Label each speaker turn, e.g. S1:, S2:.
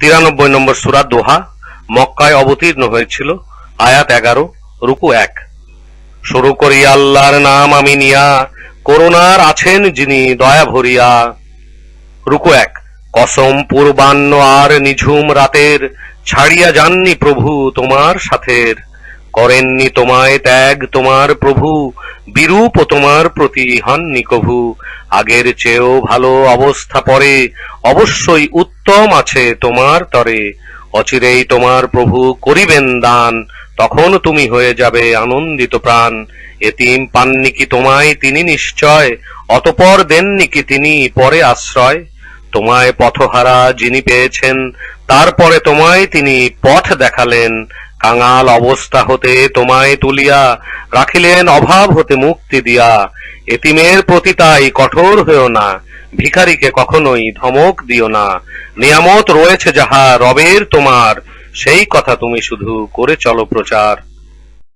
S1: তিরানব্বই নম্বর সুরা দোহা মক্কায় অবতীর্ণ হয়েছিল, আয়াত এগারো, রুকু এক। শুরু করি আল্লাহর নাম আমি নিয়া, করুণার আছেন যিনি, দয়া ভরিয়া। রুকু এক, কসম পূর্বান্ন আর নিঝুম রাতের, ছাড়িয়া যাননি প্রভু তোমার সাথের। করেননি তোমায় ত্যাগ তোমার প্রভু বিরূপ তোমার প্রতি হননি কভু। আগের চেয়েও ভালো অবস্থা পরে অবশ্যই উত্তম আছে তোমার তরে। অচিরেই তোমার প্রভু করিবেন দান, তখন তুমি হয়ে যাবে আনন্দিত প্রাণ। এতিম পাননি কি তোমায় তিনি নিশ্চয়, অতপর দেননি কি তিনি পরে আশ্রয়? তোমায় পথহারা যিনি পেয়েছেন, তারপরে তোমায় তিনি পথ দেখালেন। কাঙাল অবস্থা হতে তোমায় তুলিয়া রাখিলেন অভাব হতে মুক্তি দিয়া। এতিমের প্রতি তাই কঠোর হইও না, ভিখারিকে কখনোই ধমক দিও না। নিয়ামত রয়েছে যাহা রবের তোমার, সেই কথা তুমি শুধু করে চলো প্রচার।